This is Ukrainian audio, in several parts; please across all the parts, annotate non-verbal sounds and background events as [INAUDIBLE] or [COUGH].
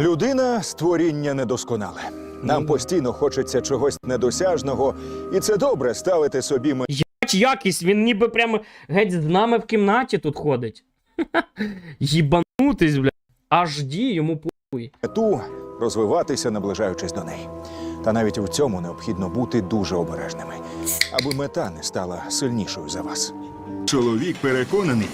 Людина створіння недосконале. Нам постійно хочеться чогось недосяжного, і це добре ставити собі Єбать якість, він ніби прямо геть з нами в кімнаті тут ходить. [LAUGHS] Їбанутись, бля. Аж ді йому похуй. мету, розвиватися, наближаючись до неї. Та навіть у цьому необхідно бути дуже обережними, аби мета не стала сильнішою за вас. Чоловік переконаний,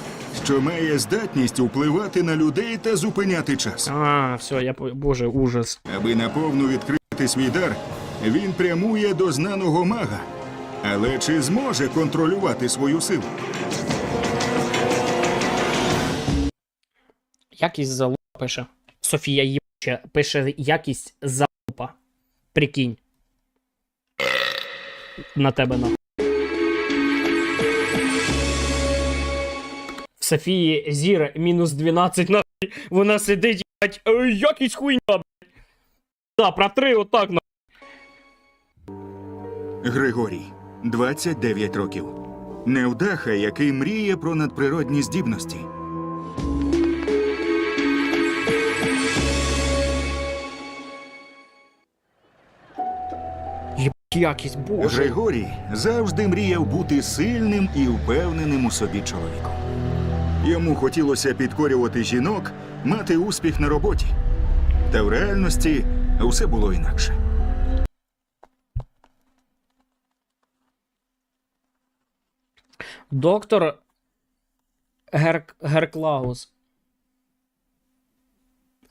що має здатність впливати на людей та зупиняти час. А, все, я по- боже, ужас. Аби наповну відкрити свій дар, він прямує до знаного мага. Але чи зможе контролювати свою силу? Якість залупа пише. Софія Єбача пише якість залупа. Прикинь. На тебе на. Софії Зіра мінус 12 на. Вона сидить, їбать, «Е, якість хуйня, блядь. Да, протри отак на. Григорій, 29 років. Невдаха, який мріє про надприродні здібності. Якість, боже. Григорій завжди мріяв бути сильним і впевненим у собі чоловіком. Йому хотілося підкорювати жінок, мати успіх на роботі. Та в реальності все було інакше. Доктор Герк... Герклаус.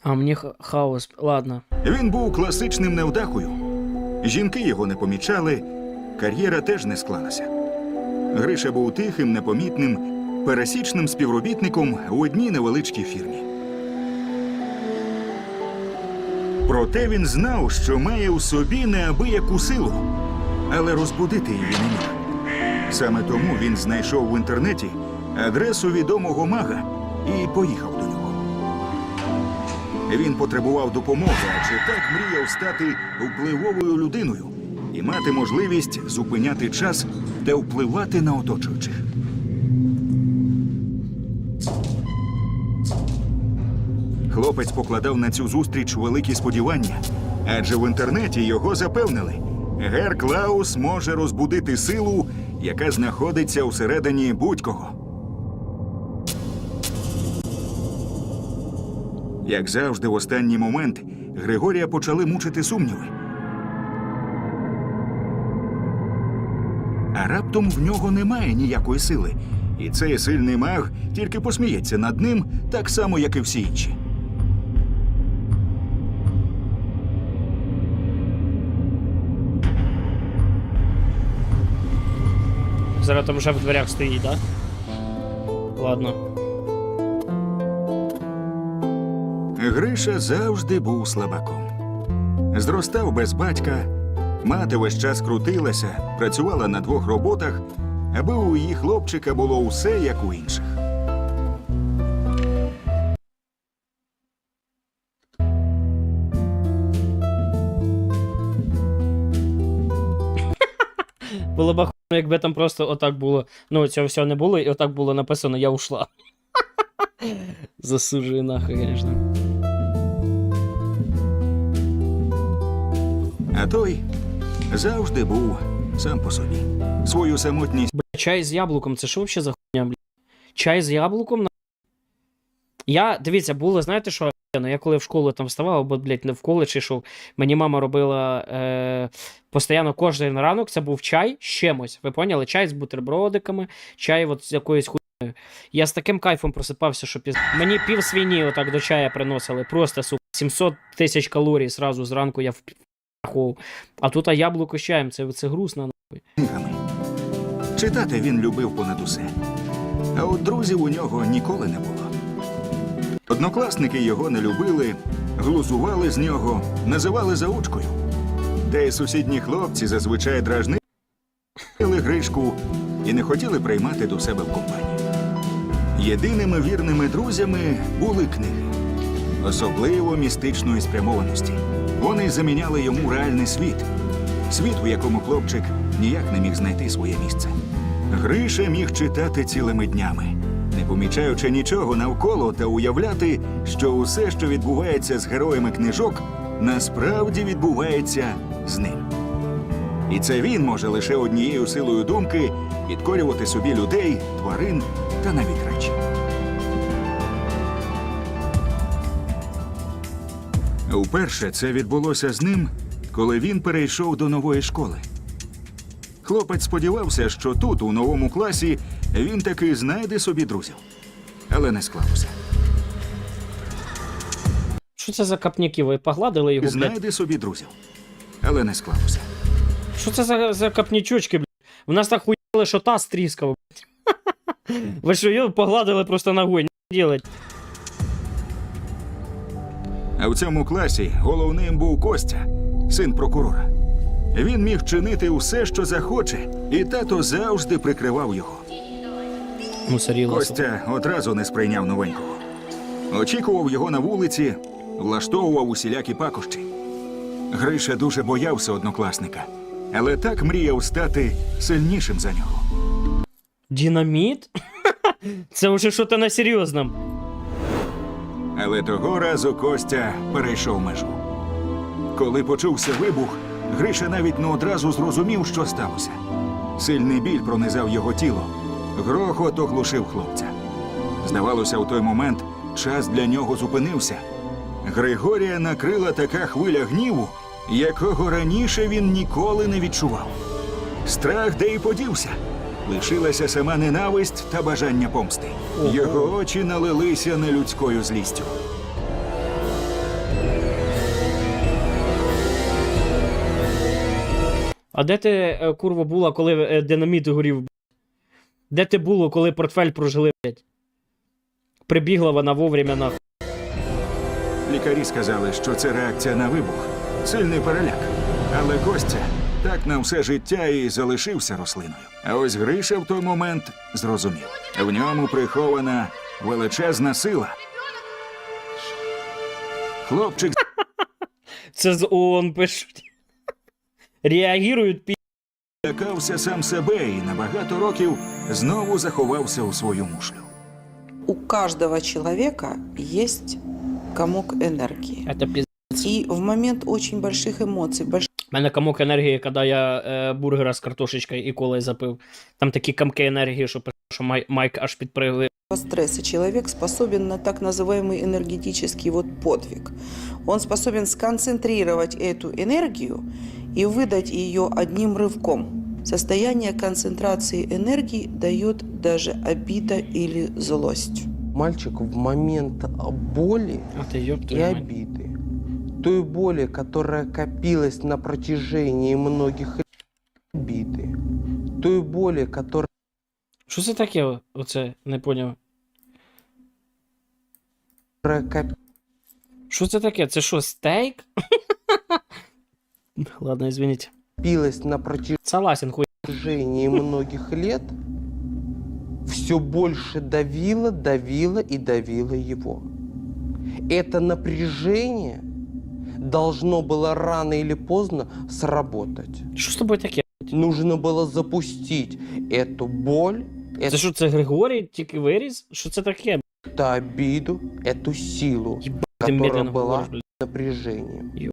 А мені хаос. Ладно. Він був класичним невдахою. Жінки його не помічали, кар'єра теж не склалася. Гриша був тихим, непомітним, пересічним співробітником у одній невеличкій фірмі. Проте він знав, що має у собі неабияку силу, але розбудити її не міг. Саме тому він знайшов в інтернеті адресу відомого мага і поїхав до нього. Він потребував допомоги, адже так мріяв стати впливовою людиною і мати можливість зупиняти час та впливати на оточуючих. Хлопець покладав на цю зустріч великі сподівання, адже в інтернеті його запевнили. Гер Клаус може розбудити силу, яка знаходиться усередині будь-кого. Як завжди, в останній момент Григорія почали мучити сумніви. А раптом в нього немає ніякої сили, і цей сильний маг тільки посміється над ним так само, як і всі інші. Зараз там вже в дверях стоїть, да? Ладно. Гриша завжди був слабаком. Зростав без батька, мати весь час крутилася, працювала на двох роботах, аби у її хлопчика було усе як у інших. Було б охуєнно, якби там просто отак було. Ну, цього всього не було, і отак було написано Я ушла. [LAUGHS] Засуджую нахуй, звісно. А той завжди був сам по собі. Свою самотність Бля, чай з яблуком, це що взагалі за хуйня, бля? Чай з яблуком? на- Я, дивіться, було, знаєте що? Ну, я коли в школу там вставав, або, блядь, не в коледж йшов, мені мама робила е, постійно кожен ранок, це був чай з чимось. Ви поняли? Чай з бутербродиками, чай от з якоюсь хуйнею. Я з таким кайфом просипався, що піз... мені пів свині отак до чая приносили. Просто, сука, 700 тисяч калорій зразу зранку я впахував. А тут а яблуко з чаєм, це, це грустно. книгами. Читати він любив понад усе. А от друзів у нього ніколи не було. Однокласники його не любили, глузували з нього, називали заучкою. Й сусідні хлопці зазвичай дражнили Гришку і не хотіли приймати до себе в компанію. Єдиними вірними друзями були книги, особливо містичної спрямованості. Вони заміняли йому реальний світ, світ, у якому хлопчик ніяк не міг знайти своє місце. Гриша міг читати цілими днями, помічаючи нічого навколо та уявляти, що усе, що відбувається з героями книжок, насправді відбувається з ним. І це він може лише однією силою думки підкорювати собі людей, тварин та навіть речі. Уперше це відбулося з ним, коли він перейшов до нової школи. Хлопець сподівався, що тут, у новому класі, він таки знайде собі друзів. Але не склалося. Що це за капняки? Ви погладили його, блядь? Знайде собі друзів. Але не склалося. Що це за, за капнічочки, блядь? В нас так хуяли, що таз тріскав, блядь. [LAUGHS] Ви що, його погладили просто ногою, не делать. А в цьому класі головним був Костя, син прокурора. Він міг чинити усе, що захоче, і тато завжди прикривав його. Костя одразу не сприйняв новенького. Очікував його на вулиці, влаштовував усілякі пакощі. Гриша дуже боявся однокласника, але так мріяв стати сильнішим за нього. Динаміт? [LAUGHS] Це вже щось на серйозному. Але того разу Костя перейшов межу. Коли почувся вибух, Гриша навіть не одразу зрозумів, що сталося. Сильний біль пронизав його тіло. Грохот оглушив хлопця. Здавалося, у той момент час для нього зупинився. Григорія накрила така хвиля гніву, якого раніше він ніколи не відчував. Страх де й подівся. Лишилася сама ненависть та бажання помсти. Його очі налилися нелюдською злістю. А де ти, е, курва, була, коли е, динаміт горів? блядь? Де ти було, коли портфель прожили, блядь? Прибігла вона вовремя на. Лікарі сказали, що це реакція на вибух, сильний переляк. Але Костя так на все життя і залишився рослиною. А ось Гриша в той момент зрозумів. В ньому прихована величезна сила. Хлопчик [LAUGHS] Це з ООН пишуть. Реагують під... Лякався сам себе і на багато років знову заховався у свою мушлю. У каждого человека есть комок энергии. Це. И в момент очень больших эмоций, большого У мене комок енергії, коли я е, бургера з картошечкою і колою запив. Там такі комки енергії, що, пи- що май, майк аж підпригли. стресса человек способен на так называемый энергетический вот подвиг. Он способен сконцентрировать эту энергию и выдать ее одним рывком. Состояние концентрации энергии дает даже обида или злость. Мальчик в момент а, боли А ти йоп и твою мать. обиды, той боли, которая копилась на протяжении многих лет, обиды, той боли, которая Що це таке? Оце не поняв. копилась Що це таке? Це що, стейк? [LAUGHS] Ладно, извините. на протяжении Согласен, хуй. протяжении многих лет все больше давило, давило и давило его. Это напряжение должно было рано или поздно сработать. Що з тобою таке? Нужно было запустить эту боль, Це що, це Григорій тільки виріс? Що це таке? эту обиду, эту силу, Ти которая медленно была говориш, блядь. напряжением. Ё-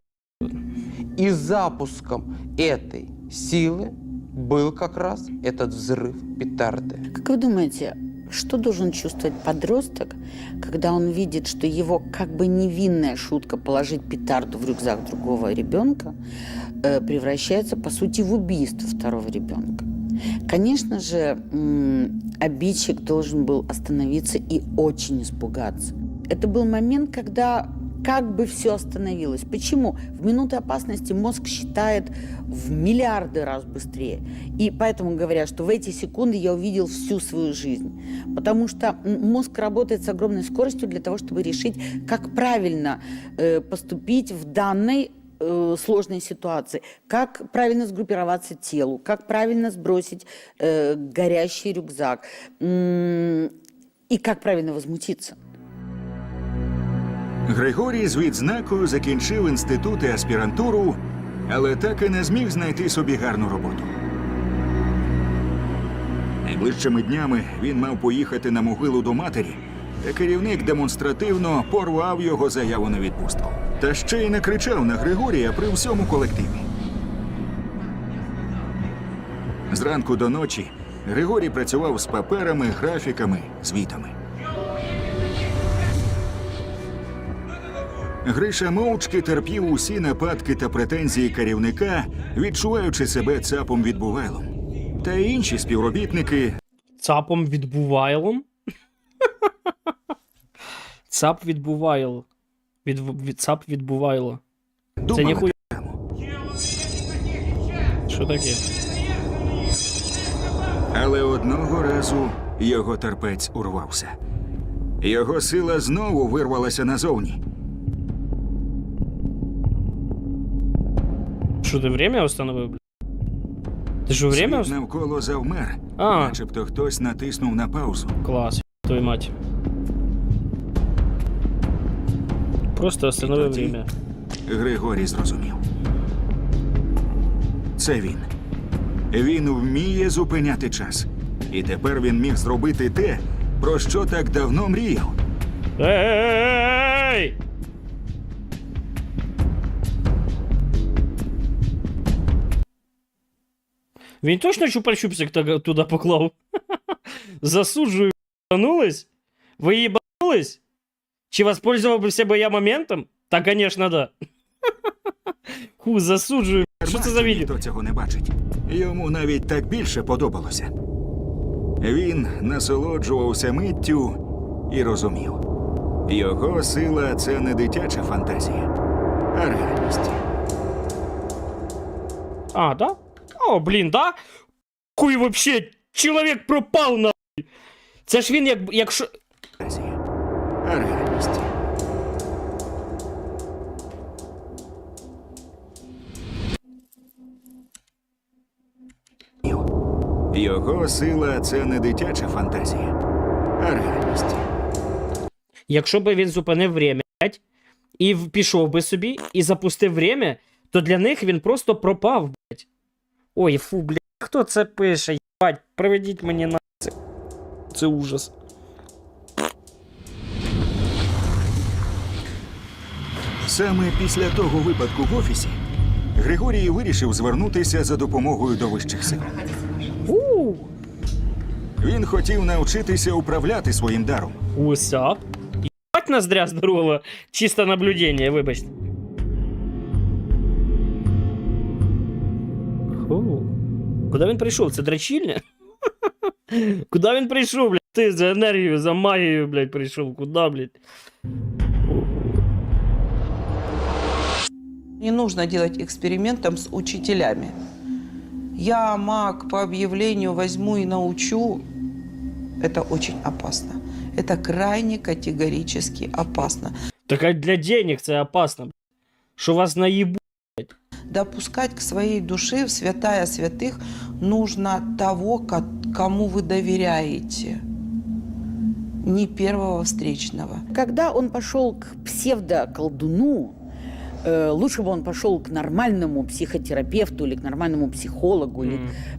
И запуском этой силы был как раз этот взрыв петарды. Как вы думаете, что должен чувствовать подросток, когда он видит, что его как бы невинная шутка положить петарду в рюкзак другого ребенка э, превращается, по сути, в убийство второго ребенка? Конечно же, обидчик должен был остановиться и очень испугаться. Это был момент, когда как бы все остановилось. Почему? В минуты опасности мозг считает в миллиарды раз быстрее. И поэтому говорят, что в эти секунды я увидел всю свою жизнь. Потому что мозг работает с огромной скоростью для того, чтобы решить, как правильно э, поступить в данной э, сложной ситуации, как правильно сгруппироваться телу, как правильно сбросить э, горящий рюкзак м, и как правильно возмутиться. Григорій з відзнакою закінчив інститут і аспірантуру, але так і не зміг знайти собі гарну роботу. Ближчими днями він мав поїхати на могилу до матері, та керівник демонстративно порвав його заяву на відпустку. Та ще й накричав на Григорія при всьому колективі. Зранку до ночі Григорій працював з паперами, графіками, звітами. Гриша мовчки терпів усі нападки та претензії керівника, відчуваючи себе цапом відбувайлом. Та й інші співробітники Цапом відбувайлом. Цап відбувайло. Від, від, цап відбувайло. Це ніхуя. Що таке? Але одного разу його терпець урвався. Його сила знову вирвалася назовні. Що ти время установив, бля? Ти що время Світ установив? навколо завмер, А. начебто хтось натиснув на паузу. Клас, твою мать. Просто остановив тоді- время. Григорій зрозумів. Це він. Він вміє зупиняти час. І тепер він міг зробити те, про що так давно мріяв. Ей! Він точно чупа-чупсик так туди поклав? [LAUGHS] Засуджую, ебанулись? Ви їбанулись? Чи воспользовався би я моментом? Та, конечно, да. [LAUGHS] Ху, засуджую. Що це за відео? Ніхто цього не бачить. Йому навіть так більше подобалося. Він насолоджувався миттю і розумів. Його сила це не дитяча фантазія, а реальність. А, да? О, блін, да? Хуй вообще, чоловік пропав нахуй. Це ж він як, якщо. Реальність. Його сила це не дитяча фантазія, а реальність. Якщо би він зупинив время, і пішов би собі, і запустив время, то для них він просто пропав, блядь. Ой, фу, блядь, хто це пише? Єбать, приведіть мені на це. Це ужас. Саме після того випадку в офісі Григорій вирішив звернутися за допомогою до вищих сил. У, Він хотів навчитися управляти своїм даром. Усап. Ебать ноздря здорово. Чисто наблюдение, вибачте. Куди він прийшов? Це дрочильня? [LAUGHS] Куди він прийшов, блядь? Ти за енергію, за магією, блядь, прийшов. Куди, блядь? Не нужно делать экспериментом с учителями. Я маг по объявлению возьму и научу. Это очень опасно. Это крайне категорически опасно. Так а для денег це опасно. блядь. Що вас наїбу. Допускать к своей душе в святая святых нужно того, ко- кому вы доверяете. Не первого встречного. Когда он пошел к псевдоколдуну, э, лучше бы он пошел к нормальному психотерапевту или к нормальному психологу, или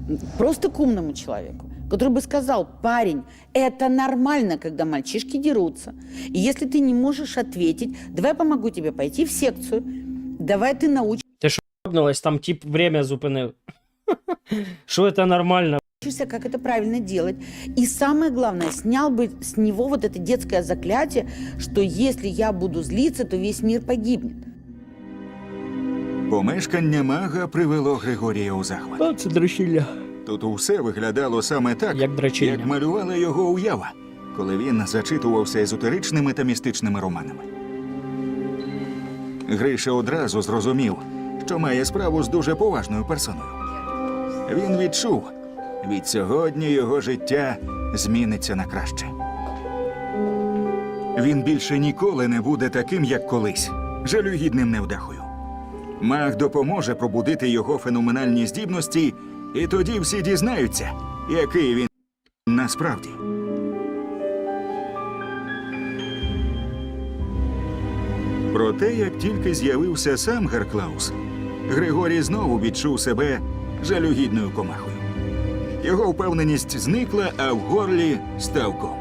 М. просто к умному человеку, который бы сказал, парень, это нормально, когда мальчишки дерутся. И если ты не можешь ответить, давай я помогу тебе пойти в секцию, давай ты научишься, Ебнулась, там тип время зупинив. [LAUGHS] Що це нормально? как это правильно делать. И самое главное, снял бы с него вот это детское заклятие, что если я буду злиться, то весь мир погибнет. Помешкання мага привело Григорія у захват. А, це дрочильня. Тут усе виглядало саме так, Як дрочильня. як малювала його уява, коли він зачитувався езотеричними та містичними романами. Гриша одразу зрозумів, що має справу з дуже поважною персоною. Він відчув, від сьогодні його життя зміниться на краще. Він більше ніколи не буде таким, як колись, жалюгідним невдахою. Маг допоможе пробудити його феноменальні здібності, і тоді всі дізнаються, який він насправді. Проте, як тільки з'явився сам Герклаус, Григорій знову відчув себе жалюгідною комахою. Його впевненість зникла, а в горлі став ком.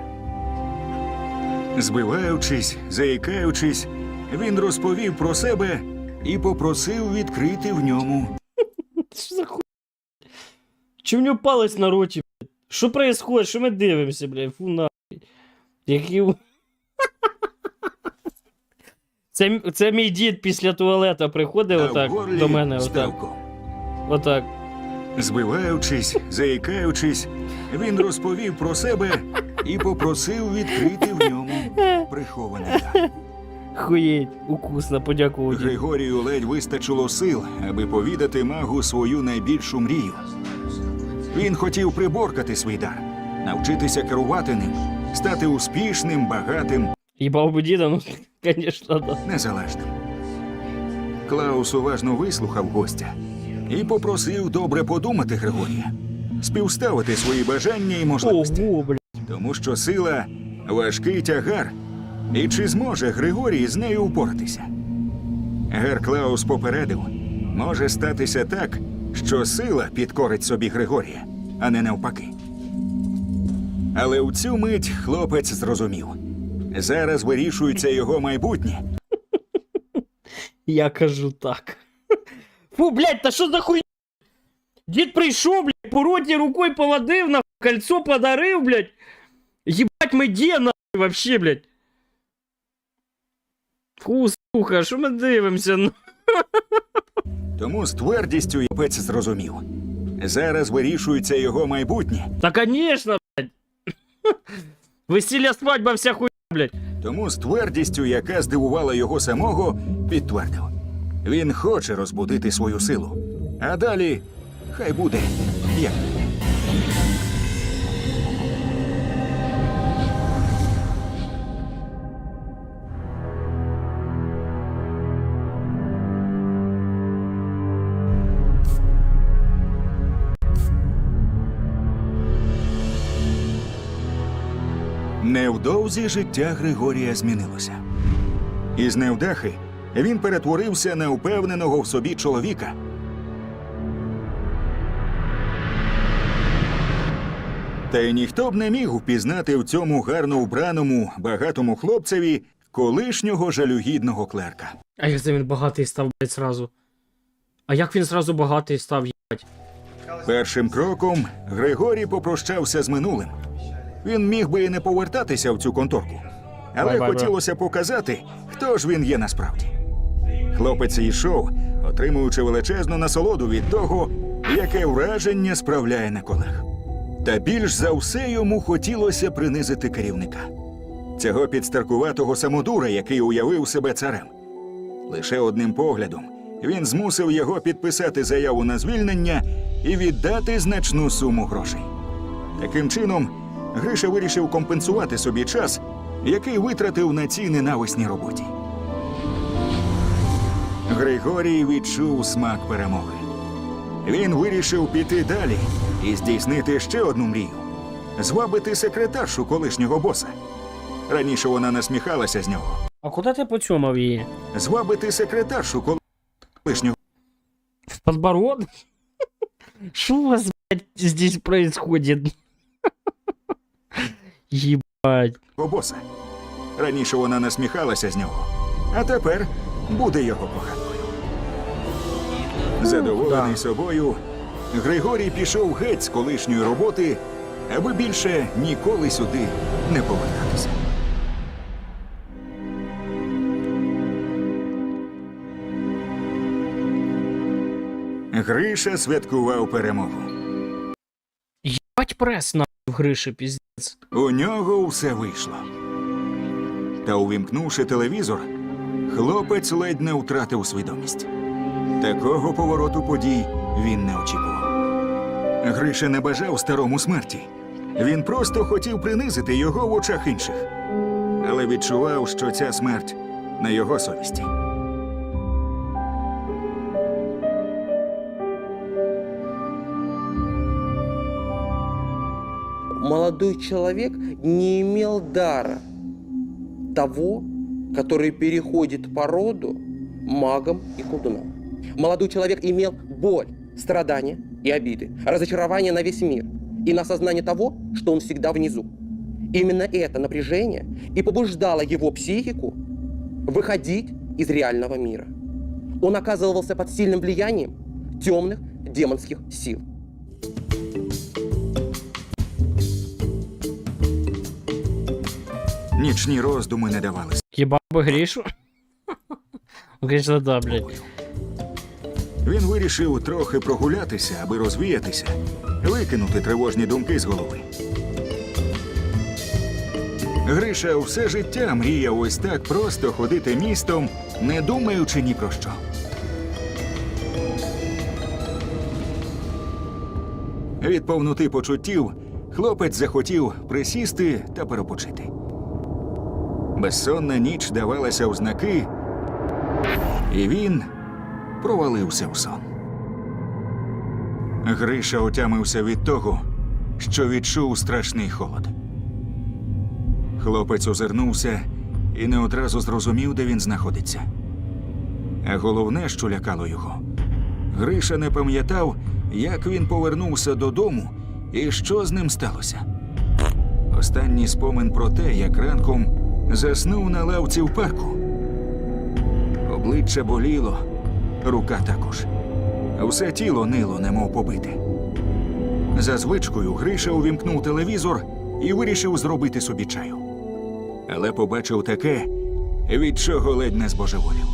Збиваючись, заїкаючись, він розповів про себе і попросив відкрити в ньому [LAUGHS] Що за хуй? Чи в нього палець на роті. Що происходит? Що ми дивимося, блядь? Фу нахуй. Які... [LAUGHS] Це, це мій дід після туалета приходив а отак в до мене. Отак. отак. Збиваючись, заїкаючись, він розповів про себе і попросив відкрити в ньому прихований дар. Хуєть, укусно, подякував. Григорію ледь вистачило сил, аби повідати магу свою найбільшу мрію. Він хотів приборкати свій дар, навчитися керувати ним, стати успішним, багатим, Їбав би діда, ну, [LAUGHS] звісно, да. незалежним. Клаус уважно вислухав гостя і попросив добре подумати Григорія, співставити свої бажання і можливості. Ого, блядь. Тому що сила важкий тягар. І чи зможе Григорій з нею упоратися? Гер Клаус попередив, може статися так, що сила підкорить собі Григорія, а не навпаки. Але у цю мить хлопець зрозумів. Зараз вирішується його майбутнє, Я кажу так. Фу, блядь, та що за хуйня? Дід прийшов, блядь, по роті рукою поводив, на кольцо подарив, блядь. Єбать ми де, нахуй, вообще, блядь. Фу, сука, що ми дивимося? ну? тому з твердістю хлопець зрозумів. Зараз вирішується його майбутнє, Та конечно, блядь. Весілля свадьба вся хуйня, блядь. Тому з твердістю, яка здивувала його самого, підтвердив: він хоче розбудити свою силу. А далі хай буде як. Невдовзі життя Григорія змінилося. Із невдахи він перетворився на впевненого в собі чоловіка. Та й ніхто б не міг впізнати в цьому гарно вбраному, багатому хлопцеві колишнього жалюгідного клерка. А як це він багатий став, блядь, сразу? А як він сразу багатий став, їбать? Першим кроком Григорій попрощався з минулим. Він міг би і не повертатися в цю конторку, але бро. хотілося показати, хто ж він є насправді. Хлопець йшов, отримуючи величезну насолоду від того, яке враження справляє на колег. Та більш за все йому хотілося принизити керівника цього підстаркуватого самодура, який уявив себе царем. Лише одним поглядом він змусив його підписати заяву на звільнення і віддати значну суму грошей. Таким чином, Гриша вирішив компенсувати собі час, який витратив на цій ненависній роботі. Григорій відчув смак перемоги. Він вирішив піти далі і здійснити ще одну мрію звабити секретаршу колишнього боса. Раніше вона насміхалася з нього. А куди ти поцьомав її? Звабити секретаршу колишнього В подбородок? [LAUGHS] Что у вас, блядь, здесь происходит? Ебать. боса. Раніше вона насміхалася з нього, а тепер буде його коханкою. Задоволений собою, Григорій пішов геть з колишньої роботи, аби більше ніколи сюди не повертатися. Гриша святкував перемогу. Ебать пресс, нахуй, в Гриши, пиздец. У нього все вийшло. Та увімкнувши телевізор, хлопець ледь не втратив свідомість. Такого повороту подій він не очікував. Гриша не бажав старому смерті. Він просто хотів принизити його в очах інших, але відчував, що ця смерть на його совісті. Молодой человек не имел дара того, который переходит по роду магам и колдунам. Молодой человек имел боль, страдания и обиды, разочарование на весь мир. и на осознание того, что он всегда внизу. Именно это напряжение и побуждало его психику выходить из реального мира. Он оказывался под сильным влиянием темных демонских сил. Нічні роздуми не давали Хіба би грішу? [LAUGHS] Звісно, да, блядь. Він вирішив трохи прогулятися, аби розвіятися, викинути тривожні думки з голови. Гриша все життя мріяв ось так просто ходити містом, не думаючи ні про що. Від повноти почуттів хлопець захотів присісти та перепочити. Безсонна ніч давалася в знаки, і він провалився в сон. Гриша отямився від того, що відчув страшний холод. Хлопець озирнувся і не одразу зрозумів, де він знаходиться. А головне, що лякало його, Гриша не пам'ятав, як він повернувся додому і що з ним сталося. Останній спомин про те, як ранком заснув на лавці в парку. Обличчя боліло, рука також. Все тіло нило, немов побите. За звичкою Гриша увімкнув телевізор і вирішив зробити собі чаю. Але побачив таке, від чого ледь не збожеволів.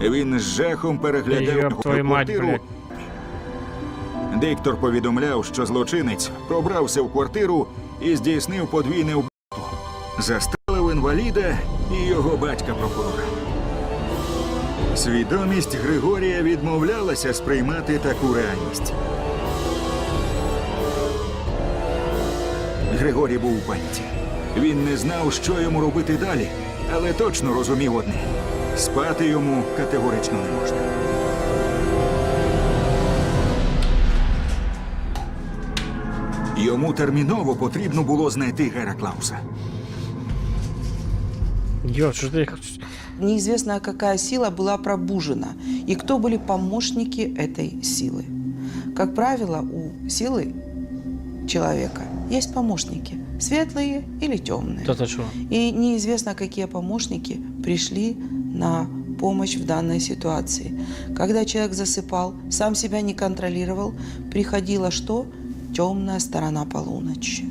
Він з жахом переглядав мать, квартиру. блядь. Диктор повідомляв, що злочинець пробрався в квартиру і здійснив подвійне вбивство. Застрелив інваліда і його батька прокурора. Свідомість Григорія відмовлялася сприймати таку реальність. Григорій був у паніці. Він не знав, що йому робити далі, але точно розумів одне: спати йому категорично не можна. Йому терміново потрібно було знайти Гера Клауса. Йо. Неизвестно, какая сила была пробужена и кто были помощники этой силы. Как правило, у силы человека есть помощники, светлые или темные. Та що? И неизвестно, какие помощники пришли на помощь в данной ситуации. Когда человек засыпал, сам себя не контролировал, приходила что? Темная сторона полуночи.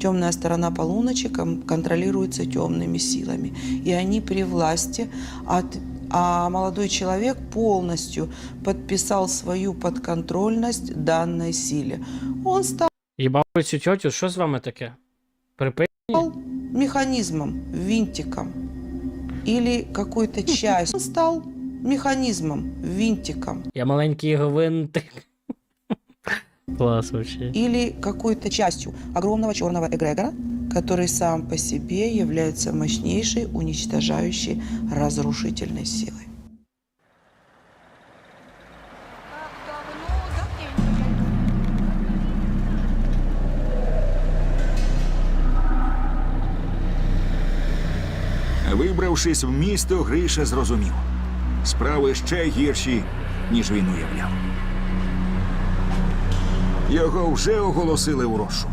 Темная сторона полуночи кон- контролируется темными силами. И они при власти, от, а молодой человек полностью подписал свою подконтрольность данной силе. Он стал Їбав цю тьотю, що з вами таке? Припи... механизмом, винтиком или какой-то частью. Он стал механизмом, винтиком Я маленький гвинтик. Клас вообще. или какой-то частью огромного черного эгрегора, который сам по себе является мощнейшей, уничтожающей, разрушительной силой. Вибравшись в місто, Гриша зрозумів. Справи ще гірші, ніж він уявляв. Його вже оголосили у розшук.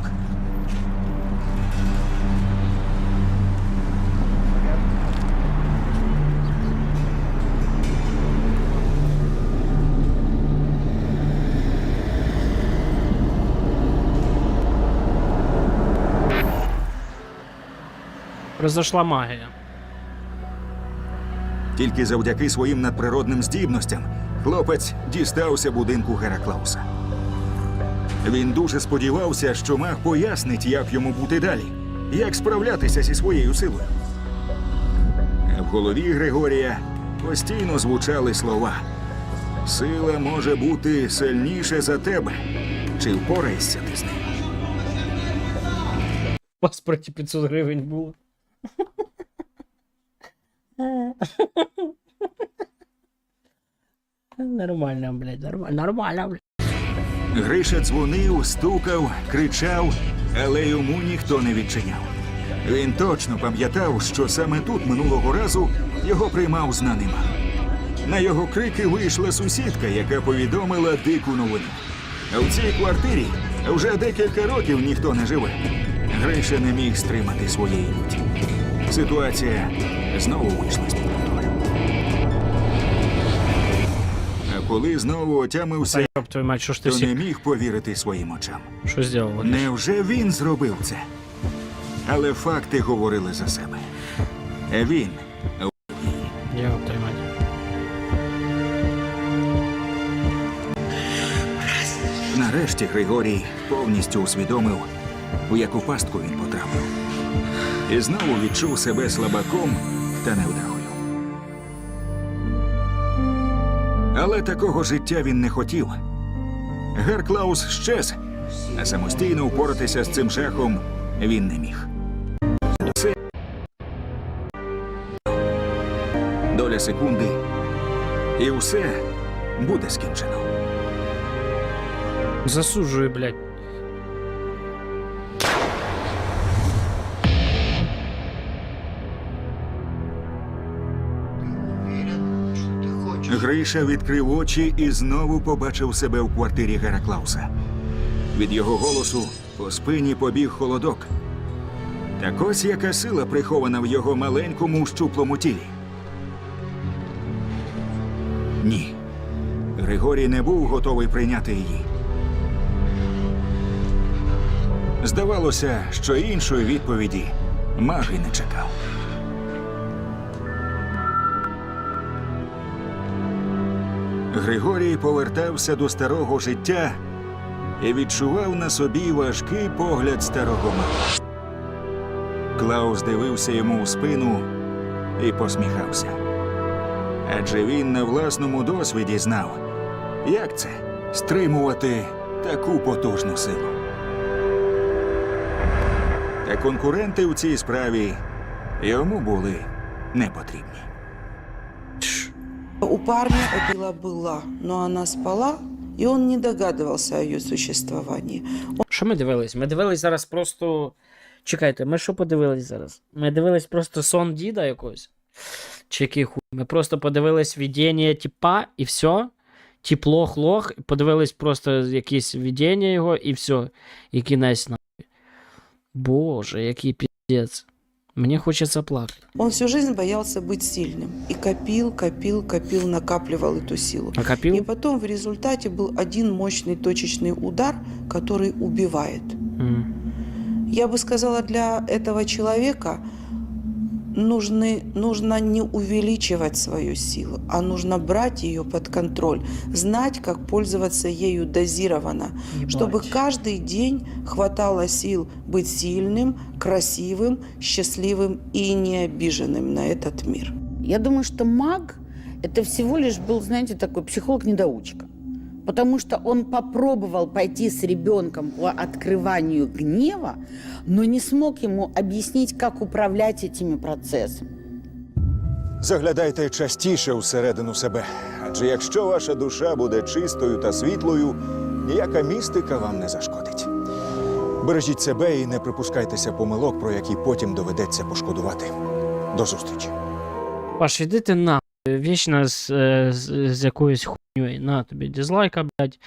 Произошла магія. Тільки завдяки своїм надприродним здібностям хлопець дістався будинку Гераклауса. Він дуже сподівався, що маг пояснить, як йому бути далі, як справлятися зі своєю силою. В голові Григорія постійно звучали слова: Сила може бути сильніше за тебе. Чи впораєшся ти з ним? В паспорті 500 гривень було. Нормально, блядь, нормально, нормально, блядь. Гриша дзвонив, стукав, кричав, але йому ніхто не відчиняв. Він точно пам'ятав, що саме тут минулого разу його приймав знаний маг. На його крики вийшла сусідка, яка повідомила дику новину. В цій квартирі Вже декілька років ніхто не живе. Гриша не міг стримати своєї люті. Ситуація знову вийшла з-під коли знову отямився, Ёб твою мать, що ж ти то не міг повірити своїм очам. Що зробив? Невже він зробив це? Але факти говорили за себе. Він Ёб твою мать. Нарешті Григорій повністю усвідомив, у яку пастку він потрапив. І знову відчув себе слабаком та невдахою. Але такого життя він не хотів. Герклаус щез, а самостійно впоратися з цим жахом він не міг. Це доля секунди, і все буде скінчено. Засуджую, блядь. Гриша відкрив очі і знову побачив себе в квартирі Гераклауса. Від його голосу по спині побіг холодок. Так ось яка сила прихована в його маленькому щуплому тілі. Ні. Григорій не був готовий прийняти її. Здавалося, що іншої відповіді маг і не чекав. Григорій повертався до старого життя і відчував на собі важкий погляд старого мага. Клаус дивився йому у спину і посміхався. Адже він на власному досвіді знав, як це стримувати таку потужну силу. Та конкуренти у цій справі йому були не потрібні. У парня эта сила была, но она спала, и он не догадывался о ее существовании. Що ми дивились? Ми дивились зараз просто. Чекайте, ми що подивились зараз? Ми дивились просто сон діда якогось. Чи який хуй. Ми просто подивились видіння типа і все. Тепло, хлох, подивились просто якісь видіння його і все. І кінець нахуй. Боже, який піздець. Мені хочеться плакати. Он всю жизнь боялся быть сильным. И копил, копил, копил, накапливал эту силу. И Накопив? потом в результате был один мощный точечный удар, который убивает. М. Я бы сказала, для этого человека нужны, нужно не увеличивать свою силу, а нужно брать ее под контроль, знать, как пользоваться ею дозированно, чтобы каждый день хватало сил быть сильным, красивым, счастливым и не обиженным на этот мир. Я думаю, что маг это всего лишь был, знаете, такой психолог-недоучка. Потому что он попробовал пойти с ребенком по открыванию гнева, но не смог ему объяснить, как управлять этими процессами. Заглядайте частіше всередину себе. Адже якщо ваша душа буде чистою та світлою, ніяка містика вам не зашкодить. Бережіть себе і не припускайтеся помилок, про які потім доведеться пошкодувати. До зустрічі! Паш, іди ти нахуй. Вічно з, е, з, з якоюсь хуйньою. На тобі дизлайка, блядь.